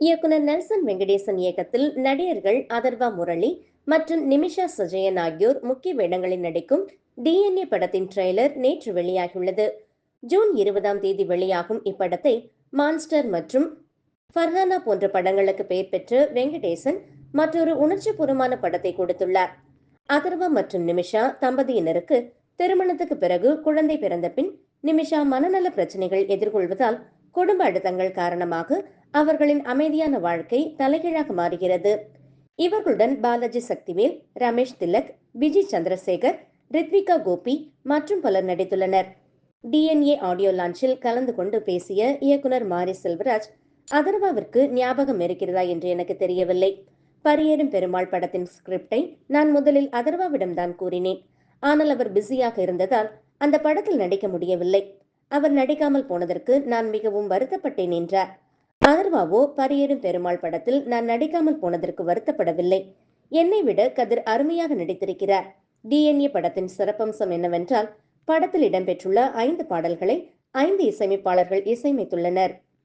இயக்குனர் நெல்சன் வெங்கடேசன் இயக்கத்தில் நடிகர்கள் அதர்வா முரளி மற்றும் நிமிஷா சுஜயன் ஆகியோர் முக்கிய வேடங்களில் நடிக்கும் டிஎன்ஏ படத்தின் ட்ரெய்லர் நேற்று வெளியாகியுள்ளது. ஜூன் இருபதாம் தேதி வெளியாகும் இப்படத்தை மான்ஸ்டர் மற்றும் ஃபர்ஹானா போன்ற படங்களுக்கு பெயர் பெற்று வெங்கடேசன் மற்றொரு உணர்ச்சிபூர்வமான படத்தை கொடுத்துள்ளார். அதர்வா மற்றும் நிமிஷா தம்பதியினருக்கு திருமணத்துக்கு பிறகு குழந்தை பிறந்த பின் நிமிஷா மனநல பிரச்சனைகள் எதிர்கொள்வதால் குடும்ப அழுத்தங்கள் காரணமாக அவர்களின் அமைதியான வாழ்க்கை தலைகீழாக மாறுகிறது. இவர்களுடன் பாலாஜி சக்திவேல் ரமேஷ் திலக் விஜய் சந்திரசேகர் ரித்விகா கோபி மற்றும் பலர் நடித்துள்ளனர். டிஎன்ஏ ஆடியோ லான்ச்சில் கலந்து கொண்டு பேசிய இயக்குனர் மாரி செல்வராஜ் அதர்வாவிற்கு ஞாபகம் இருக்கிறதா? என்று எனக்கு தெரியவில்லை. பரியேறும் பெருமாள் படத்தின் ஸ்கிரிப்டை நான் முதலில் அதர்வாவிடம் தான் கூறினேன். ஆனால் அவர் பிஸியாக இருந்ததால் அந்த படத்தில் நடிக்க முடியவில்லை. அவர் நடிக்காமல் போனதற்கு நான் மிகவும் வருத்தப்பட்டேன் என்றார். அதர்வாவோ பரியேறும் பெருமாள் படத்தில் நான் நடிக்காமல் போனதற்கு வருத்தப்படவில்லை. என்னை விட கதிர் அருமையாக நடித்திருக்கிறார். டிஎன்ஏ படத்தின் சிறப்பம்சம் என்னவென்றால் படத்தில் இடம்பெற்றுள்ள ஐந்து பாடல்களை ஐந்து இசையமைப்பாளர்கள் இசையமைத்துள்ளனர்.